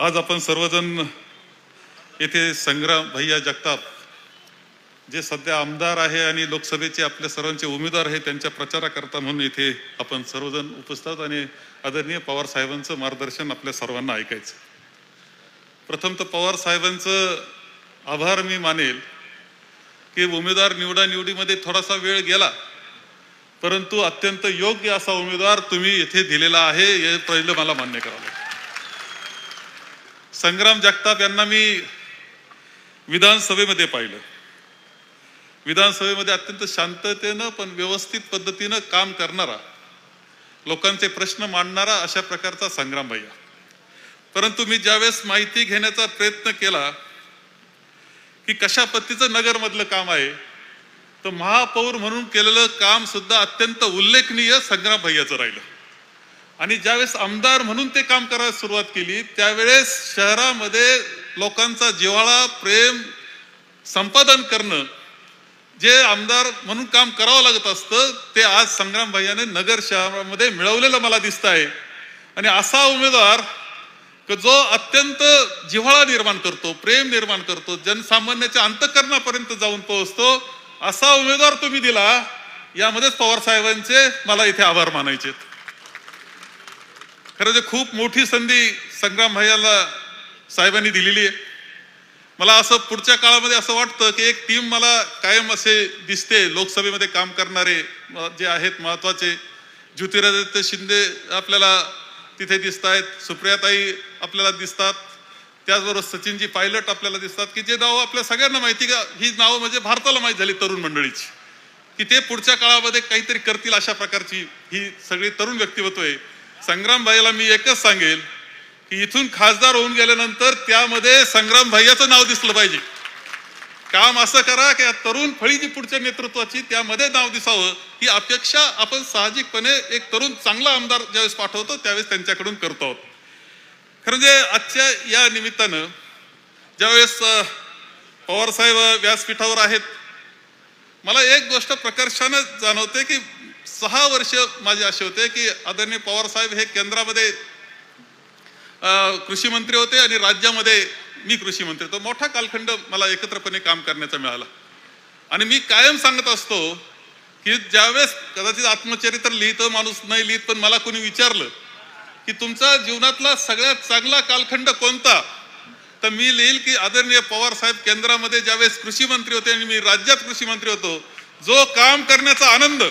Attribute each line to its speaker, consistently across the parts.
Speaker 1: आज आपण सर्वजण येथे संग्राम भैया जगताप जे सध्या आमदार आहे आणि लोकसभेचे आपल्या सर्वांचे उमेदवार आहे त्यांच्या प्रचाराकरता म्हणून इथे आपण सर्वजण उपस्थित आणि आदरणीय पवार साहेबांचं मार्गदर्शन आपल्या सर्वांना ऐकायचं प्रथम तर पवार साहेबांचं आभार मी मानेल की उमेदवार निवडानिवडीमध्ये थोडासा वेळ गेला परंतु अत्यंत योग्य असा उमेदवार तुम्ही येथे दिलेला आहे हे पहिलं मला मान्य करावं लागेल. संग्राम जगताप यांना मी विधानसभेमध्ये पाहिलं. विधानसभेमध्ये अत्यंत शांततेनं पण व्यवस्थित पद्धतीनं काम करणारा लोकांचे प्रश्न मांडणारा अशा प्रकारचा संग्राम भैया. परंतु मी ज्यावेळेस माहिती घेण्याचा प्रयत्न केला की कशा पद्धतीचं नगरमधलं काम आहे तर महापौर म्हणून केलेलं काम सुद्धा अत्यंत उल्लेखनीय संग्राम भैयाचं राहिलं. आणि ज्यावेळेस आमदार म्हणून ते काम करायला सुरुवात केली त्यावेळेस शहरामध्ये लोकांचा जिव्हाळा प्रेम संपादन करणं जे आमदार म्हणून काम करावं लागत असतं ते आज संग्राम भैयाने नगर शहरामध्ये मिळवलेलं मला दिसत आहे. आणि असा उमेदवार क जो अत्यंत जिव्हाळा निर्माण करतो प्रेम निर्माण करतो जनसामान्याच्या अंतकरणापर्यंत जाऊन पोहोचतो असा उमेदवार तुम्ही दिला यामध्येच पवार साहेबांचे मला इथे आभार मानायचे खरं जे खूप मोठी संधी संग्राम भैयाला साहेबांनी दिलेली आहे. मला असं पुढच्या काळामध्ये असं वाटतं की एक टीम मला कायम असे दिसते लोकसभेमध्ये काम करणारे जे आहेत महत्त्वाचे. ज्योतिरादित्य शिंदे आपल्याला तिथे दिसत आहेत सुप्रियाताई आपल्याला दिसतात. त्याचबरोबर सचिनजी पायलट आपल्याला दिसतात की जे नावं आपल्या सगळ्यांना माहिती का? ही नावं म्हणजे भारताला माहीत झाली तरुण मंडळीची. की ते पुढच्या काळामध्ये काहीतरी करतील अशा प्रकारची ही सगळी तरुण व्यक्तिमत्व आहे. संग्रामभाईला मी एकच सांगेल की इथून खासदार होऊन गेल्यानंतर त्यामध्ये संग्राम भैयाचं नाव दिसलं पाहिजे. काम असं करा की तरुण फळी जी पुढच्या नेतृत्वाची त्यामध्ये नाव दिसावं. ही अपेक्षा आपण साहजिकपणे एक तरुण चांगला आमदार ज्यावेळेस पाठवतो त्यावेळेस त्यांच्याकडून करतो आहोत. खरं म्हणजे आजच्या या निमित्तानं ज्यावेळेस पवारसाहेब व्यासपीठावर आहेत मला एक गोष्ट प्रकर्षानं जाणवते की सहा वर्ष माझे असे होते की आदरणीय पवार साहेब हे केंद्रामध्ये कृषी मंत्री होते आणि राज्यामध्ये मी कृषी मंत्री. होतो मोठा कालखंड मला एकत्रपणे काम करण्याचा मिळाला. आणि मी कायम सांगत असतो की ज्यावेळेस कदाचित आत्मचरित्र लिहितं माणूस नाही लिहित पण मला कोणी विचारलं की तुमचा जीवनातला सगळ्यात चांगला कालखंड कोणता? तर मी लिहिल की आदरणीय पवार साहेब केंद्रामध्ये ज्यावेळेस कृषी मंत्री होते आणि मी राज्यात कृषी मंत्री होतो जो काम करण्याचा आनंद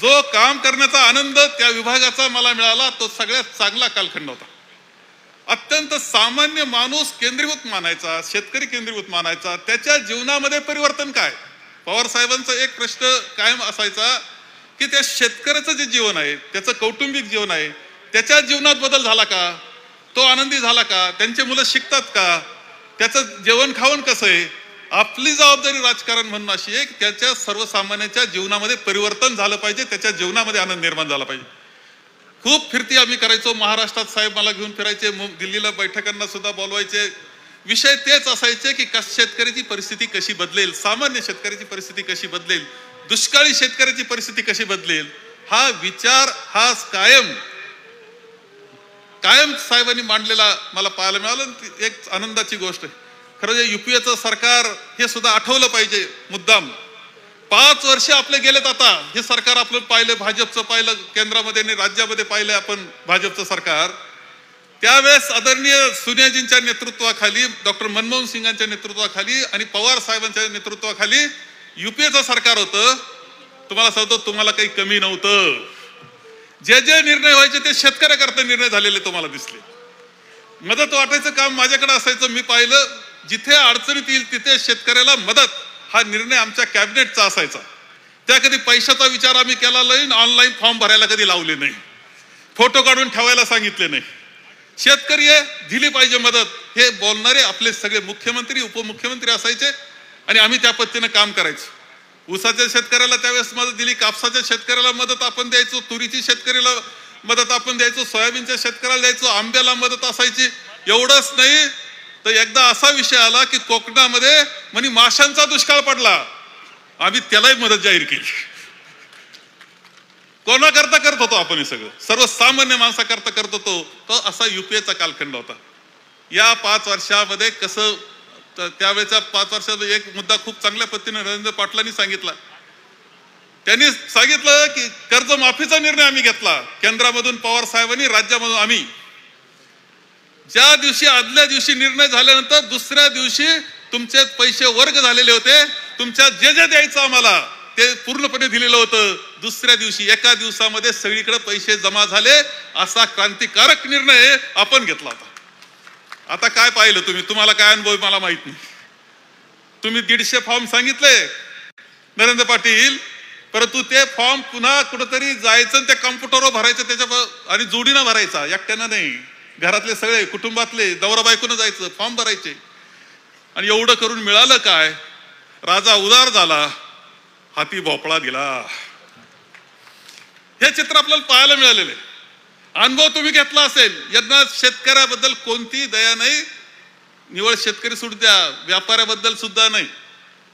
Speaker 1: जो काम करण्याचा आनंद त्या विभागाचा मला मिळाला तो सगळ्यात चांगला कालखंड होता. अत्यंत सामान्य माणूस केंद्रीभूत मानायचा शेतकरी केंद्रीभूत मानायचा. त्याच्या जीवनामध्ये परिवर्तन काय? पवार साहेबांचा एक प्रश्न कायम असायचा की त्या शेतकऱ्याचं जे जीवन आहे त्याचं कौटुंबिक जीवन आहे त्याच्या जीवनात बदल झाला का? तो आनंदी झाला का? त्यांचे मुलं शिकतात का? त्याचं जेवण खावण कसं आहे? आपली जबाबदारी राजकारण म्हणून अशी आहे की त्याच्या सर्वसामान्यांच्या जीवनामध्ये परिवर्तन झालं पाहिजे त्याच्या जीवनामध्ये आनंद निर्माण झाला पाहिजे. खूप फिरती आम्ही करायचो महाराष्ट्रात साहेब मला घेऊन फिरायचे मग दिल्लीला बैठकांना सुद्धा बोलवायचे. विषय तेच असायचे की कस शेतकऱ्याची परिस्थिती कशी बदलेल सामान्य शेतकऱ्याची परिस्थिती कशी बदलेल दुष्काळी शेतकऱ्याची परिस्थिती कशी बदलेल हा विचार हा कायम. कायम साहेबांनी मांडलेला मला पाहायला मिळालं ती एक आनंदाची गोष्ट आहे. खरं जे युपीएचं सरकार हे सुद्धा आठवलं पाहिजे मुद्दाम. पाच वर्ष आपले गेलेत आता. हे सरकार आपलं पाहिलं भाजपचं पाहिलं केंद्रामध्ये आणि राज्यामध्ये पाहिलं आपण भाजपचं सरकार. त्यावेळेस आदरणीय सोनियाजींच्या नेतृत्वाखाली डॉक्टर मनमोहन सिंगांच्या नेतृत्वाखाली आणि पवार साहेबांच्या नेतृत्वाखाली युपीएचं सरकार होतं. तुम्हाला सांगतो तुम्हाला काही कमी नव्हतं. जे जे निर्णय व्हायचे ते शेतकऱ्याकरता निर्णय झालेले तुम्हाला दिसले. मदत वाटायचं काम माझ्याकडे असायचं मी पाहिलं. जिथे अडचणीत येईल तिथे शेतकऱ्याला मदत हा निर्णय आमच्या कॅबिनेटचा असायचा. त्या कधी पैशाचा विचार आम्ही केला नाही ऑनलाईन फॉर्म भरायला कधी लावले नाही. फोटो काढून ठेवायला सांगितले नाही. शेतकरी दिली पाहिजे मदत हे बोलणारे आपले सगळे मुख्यमंत्री उपमुख्यमंत्री असायचे आणि आम्ही त्या पद्धतीनं काम करायचो. ऊसाच्या शेतकऱ्याला त्यावेळेस मदत दिली कापसाच्या शेतकऱ्याला मदत आपण द्यायचो तुरीची शेतकऱ्याला मदत आपण द्यायचो सोयाबीनच्या शेतकऱ्याला द्यायचो आंब्याला मदत असायची. एवढंच नाही तर एकदा असा विषय आला की कोकणामध्ये म्हणे माशांचा दुष्काळ पडला. आम्ही त्यालाही मदत जाहीर केली. कोणाकरता करत होतो आपण हे सगळं? सर्वसामान्य माणसाकरता करत होतो. तो असा युपीएचा कालखंड होता. या पाच वर्षामध्ये कसं त्यावेळेचा त्यावेळेच्या पाच वर्षात एक मुद्दा खूप चांगल्या पद्धतीने नरेंद्र पाटलांनी सांगितला. त्यांनी सांगितलं की कर्जमाफीचा निर्णय आम्ही घेतला. केंद्रामधून पवार साहेबांनी राज्यामधून आम्ही. ज्या दिवशी आदल्या दिवशी निर्णय झाल्यानंतर दुसऱ्या दिवशी तुमचे पैसे वर्ग झालेले होते तुमच्या जे जे द्यायचं आम्हाला ते पूर्णपणे दिलेलं होतं. दुसऱ्या दिवशी एका दिवसामध्ये सगळीकडे पैसे जमा झाले असा क्रांतिकारक निर्णय आपण घेतला होता. आता काय पाहिलं तुम्ही? तुम्हाला काय अनुभव मला माहीत नाही. तुम्ही दीडशे फॉर्म सांगितले नरेंद्र पाटील परंतु ते फॉर्म पुन्हा कुठंतरी जायचं आणि त्या कम्प्युटरवर भरायचं त्याच्या आणि जोडीनं भरायचा एकट्यानं नाही. घरातले सगळे कुटुंबातले दौरा बायकोनं जायचं फॉर्म भरायचे. आणि एवढं करून मिळालं काय? राजा उदार झाला हाती भोपळा दिला. हे चित्र आपल्याला पाहायला मिळालेले. अनुभव तुम्ही घेतला असेल यांना शेतकऱ्याबद्दल कोणती दया नाही निवळ शेतकरी सुट द्या व्यापाऱ्याबद्दल सुद्धा नाही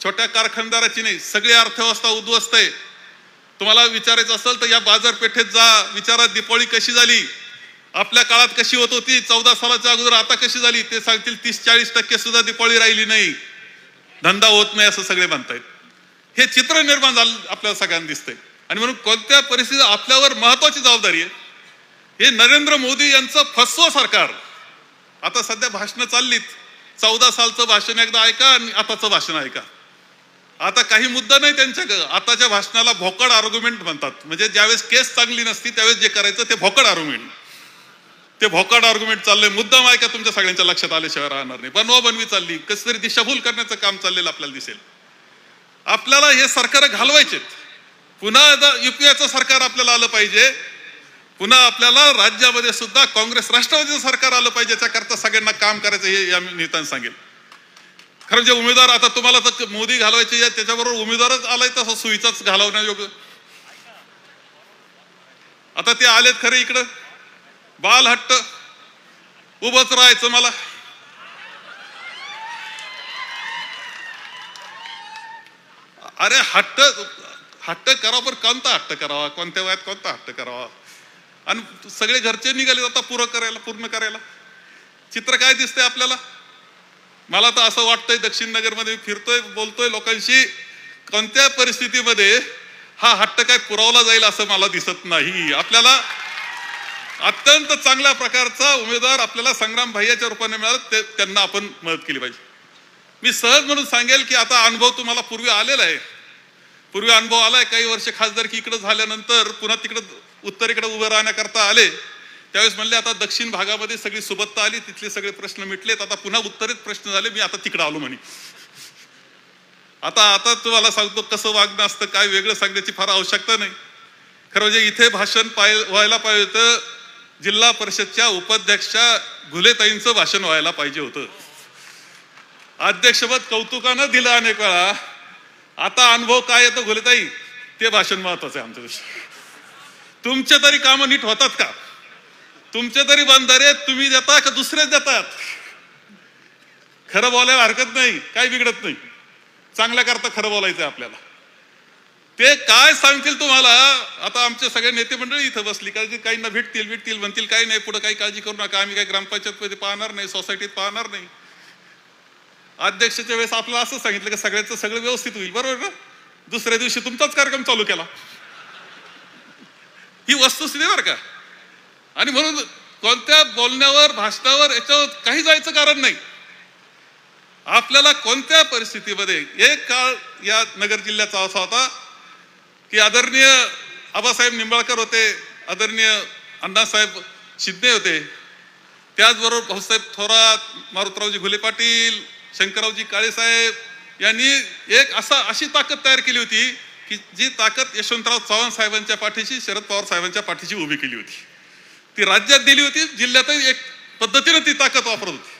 Speaker 1: छोट्या कारखानदाराची नाही सगळी अर्थव्यवस्था उद्ध्वस्त आहे. तुम्हाला विचारायचं असेल तर या बाजारपेठेत जा विचारा दिपाळी कशी झाली? आपल्या काळात कशी होत होती? चौदा सालाच्या अगोदर आता कशी झाली? ते सांगतील तीस चाळीस टक्के सुद्धा दिपाळी राहिली नाही. धंदा होत नाही असं सगळे म्हणतायत. हे चित्र निर्माण झालं आपल्याला सगळ्यांना दिसतंय. आणि म्हणून कोणत्या परिस्थितीत आपल्यावर महत्वाची जबाबदारी आहे? हे नरेंद्र मोदी यांचं फसवं सरकार. आता सध्या भाषणं चाललीत. चौदा सालचं भाषण एकदा ऐका आणि आताचं भाषण ऐका. आता काही मुद्दा नाही त्यांच्या आताच्या भाषणाला भोकड आर्ग्युमेंट म्हणतात. म्हणजे ज्यावेळेस केस चांगली नसती त्यावेळेस जे करायचं ते भोकड आर्ग्युमेंट ते भोकाड आर्ग्युमेंट चाललंय. मुद्दाम ऐका तुमच्या सगळ्यांच्या लक्षात आल्याशिवाय राहणार नाही. बनवा बनवी चालली. कशी तरी दिशाभूल करण्याचं काम चाललेलं आपल्याला दिसेल. आपल्याला हे सरकार घालवायचे पुन्हा एकदा युपीएचं सरकार आपल्याला आलं पाहिजे. पुन्हा आपल्याला राज्यामध्ये सुद्धा काँग्रेस राष्ट्रवादीचं सरकार आलं पाहिजे याच्याकरता सगळ्यांना काम करायचं हे या नेत्यानं सांगेल. खरं जे उमेदवार आता तुम्हाला तर मोदी घालवायचे त्याच्याबरोबर उमेदवारच आलाय तसं सुईचाच घालवण्यायोग्य. आता ते आलेत खरे इकडं? बालहट्ट उभंच राहायचं मला. अरे हट्ट हट्ट करा पण कोणता हट्ट करावा? कोणत्या वयात कोणता हट्ट करावा? आणि सगळे घरचे निघाले आता पुरं करायला पूर्ण करायला. चित्र काय दिसतंय आपल्याला? मला तर असं वाटतंय दक्षिण नगरमध्ये फिरतोय बोलतोय लोकांशी. कोणत्या परिस्थितीमध्ये हा हट्ट काय पुरवला जाईल असं मला दिसत नाही. आपल्याला अत्यंत चांगल्या प्रकारचा उमेदवार आपल्याला संग्राम भैयाच्या रूपाने मिळाला ते त्यांना आपण मदत केली पाहिजे. मी सहज म्हणून सांगेल की आता अनुभव तुम्हाला पूर्वी आलेला आहे. पूर्वी अनुभव आलाय काही वर्ष खासदारकी इकडे झाल्यानंतर पुन्हा तिकडे उत्तरेकडे उभं राहण्याकरता आले. त्यावेळेस म्हणले आता दक्षिण भागामध्ये सगळी सुबत्ता आली तिथले सगळे प्रश्न मिटलेत आता पुन्हा उत्तरेत प्रश्न झाले मी आता तिकडे आलो म्हणे. आता आता तुम्हाला सांगतो कसं वागणं असतं काय वेगळं सांगण्याची फार आवश्यकता नाही. खरं म्हणजे इथे भाषण पाय व्हायला पाहिजे तर जिल्हा परिषदच्या उपाध्यक्षा घुलेताईंचं भाषण व्हायला पाहिजे होतं. अध्यक्षपद कौतुकानं दिलं अनेक वेळा. आता अनुभव काय येतो घुलेताई? ते भाषण महत्वाचं आहे आमच्या दृष्टीने तुमचे तरी कामं नीट होतात का? तुमचे तरी बंधारे तुम्ही देता का दुसरेच देतात? खरं बोलायला हरकत नाही काही बिघडत नाही. चांगल्या करता खरं बोलायचं आपल्याला. ते काय सांगतील तुम्हाला? आता आमचे सगळे नेते मंडळी इथं बसली कारण काहींना भेटतील भेटतील म्हणतील काही नाही पुढे काही काळजी करू नका आम्ही काही ग्रामपंचायत मध्ये पाहणार नाही सोसायटीत पाहणार नाही. अध्यक्षाच्या वेळेस आपल्याला असं सांगितलं की सगळ्याचं सगळं व्यवस्थित होईल बरोबर ना? दुसऱ्या दिवशी तुमचाच कार्यक्रम चालू केला. ही वस्तुस्थिती बरं का? आणि म्हणून कोणत्या बोलण्यावर भाषणावर याच्यावर काही जायचं कारण नाही. आपल्याला कोणत्या परिस्थितीमध्ये एक काळ या नगर जिल्ह्याचा असा होता की आदरणीय आबासाहेब निंबाळकर होते आदरणीय अण्णासाहेब शिंदे होते. त्याचबरोबर भाऊसाहेब थोरात मारुतरावजी घुले पाटील शंकररावजी काळेसाहेब यांनी एक असा अशी ताकद तयार केली होती की जी ताकद यशवंतराव चव्हाण साहेबांच्या पाठीशी शरद पवार साहेबांच्या पाठीशी उभी केली होती. ती राज्यात दिली होती जिल्ह्यातही एक पद्धतीनं ती ताकद वापरत होती.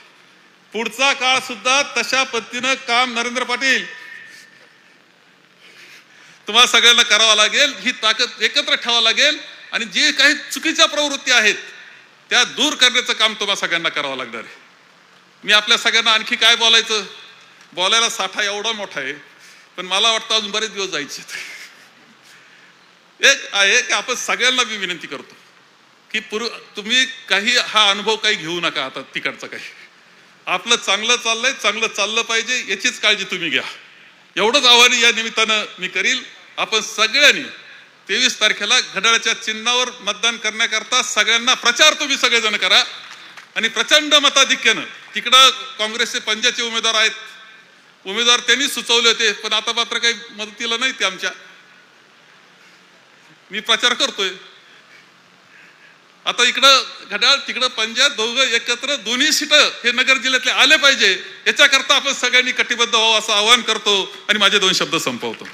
Speaker 1: पुढचा काळ सुद्धा तशा पद्धतीनं काम नरेंद्र पाटील तुम्हाला सगळ्यांना करावं लागेल ही ताकद एकत्र ठेवावं लागेल आणि जे काही चुकीच्या प्रवृत्ती आहेत त्या दूर करण्याचं काम तुम्हाला सगळ्यांना करावं लागणार आहे. मी आपल्या सगळ्यांना आणखी काय बोलायचं? बोलायला साठा एवढा मोठा आहे पण मला वाटतं अजून बरेच दिवस जायचे एक आहे की आपण सगळ्यांना मी विनंती करतो की पूर्व तुम्ही काही हा अनुभव काही घेऊ नका आता तिकडचा काही. आपलं चांगलं चाललंय चांगलं चाललं पाहिजे याचीच काळजी तुम्ही घ्या. एवढंच आव्हान या निमित्तानं मी करील. आपण सगळ्यांनी तेवीस तारखेला घड्याळाच्या चिन्हावर मतदान करण्याकरता सगळ्यांना प्रचार तुम्ही सगळेजण करा. आणि प्रचंड मताधिक्यानं तिकडं काँग्रेसचे पंजाचे उमेदवार आहेत. उमेदवार त्यांनी सुचवले होते पण आता मात्र काही मदतीला नाही ते आमच्या. मी प्रचार करतोय. आता इकडं घड्याळ तिकडं पंजाब दोघं एकत्र दोन्ही सीट हे नगर जिल्ह्यातले आले पाहिजे. याच्याकरता आपण सगळ्यांनी कटिबद्ध व्हावं असं आवाहन करतो आणि माझे दोन शब्द संपवतो.